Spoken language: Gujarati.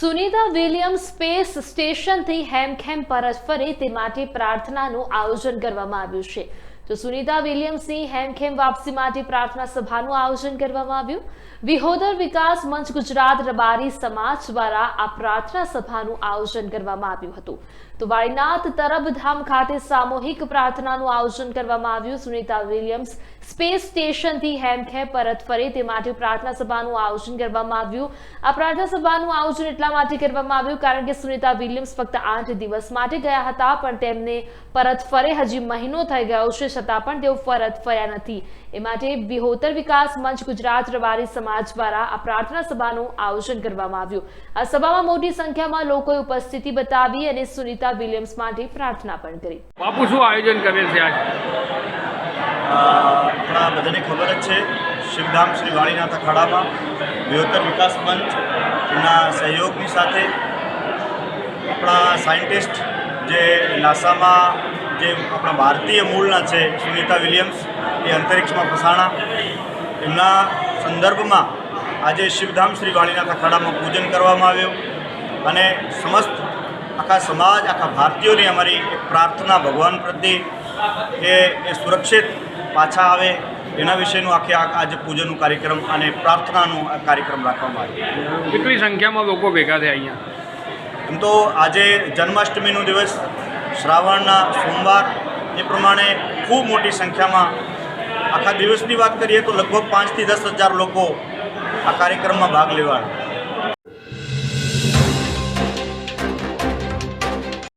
સુનિતા વિલિયમ સ્પેસ સ્ટેશનથી હેમખેમ પરત ફરે તે માટે પ્રાર્થનાનું આયોજન કરવામાં આવ્યું છે. તો સુનિતા વિલિયમ્સની હેમખેમ વાપસી માટે પ્રાર્થના સભાનું આયોજન કરવામાં આવ્યું. વિહોદર વિકાસ મંચ ગુજરાત રબારી સમાજ દ્વારા આ પ્રાર્થના સભાનું આયોજન કરવામાં આવ્યું હતું. તો વાળીનાથ તરબધામ ખાતે સામૂહિક પ્રાર્થનાનું આયોજન કરવામાં આવ્યું. સુનિતા વિલિયમ્સ સ્પેસ સ્ટેશનથી હેમખેમ પરત ફરે તે માટે પ્રાર્થના સભાનું આયોજન કરવામાં આવ્યું. આ પ્રાર્થના સભાનું આયોજન એટલા માટે કરવામાં આવ્યું કારણ કે સુનિતા વિલિયમ્સ ફક્ત આઠ દિવસ માટે ગયા હતા, પણ તેમને પરત ફરે હજી મહિનો થઈ ગયો છે. છતાં પણ તેઓ પરત ફર્યા નથી. એ માટે બિહોતર વિકાસ મંચ ગુજરાત રબારી સમાજ દ્વારા આ પ્રાર્થના સભાનું આયોજન કરવામાં આવ્યું. આ સભામાં મોટી સંખ્યામાં લોકોએ ઉપસ્થિતિ બતાવી અને સુનિતા વિલિયમ્સ માટે પ્રાર્થના પણ કરી. બાપુ શું આયોજન કરે છે આજ? આપણા બધાને ખબર જ છે શિવધામ શ્રી વાણીનાથ અખાડામાં વિહોતર વિકાસ મંચ એના સહયોગની સાથે આપણા સાયન્ટિસ્ટ જે નાસામાં જે આપણા ભારતીય મૂળના છે સુનિતા વિલિયમ્સ એ અંતરિક્ષમાં ફસાણા. એમના સંદર્ભમાં આજે શિવધામ શ્રી વાળીનાથ અખાડામાં પૂજન કરવામાં આવ્યું અને સમસ્ત આખા સમાજ આખા ભારતીયોની અમારી એક પ્રાર્થના ભગવાન પ્રત્યે કે એ સુરક્ષિત પાછા આવે. એના વિશેનું આખે આજે પૂજનનું કાર્યક્રમ અને પ્રાર્થનાનું આ કાર્યક્રમ રાખવામાં આવ્યો. કેટલી સંખ્યામાં લોકો ભેગા થયા અહીંયા? એમ તો આજે જન્માષ્ટમીનો દિવસ શ્રાવણના સોમવાર એ પ્રમાણે ખૂબ મોટી સંખ્યામાં આખા દિવસની વાત કરીએ તો લગભગ પાંચથી દસ હજાર લોકો આ કાર્યક્રમમાં ભાગ લેવા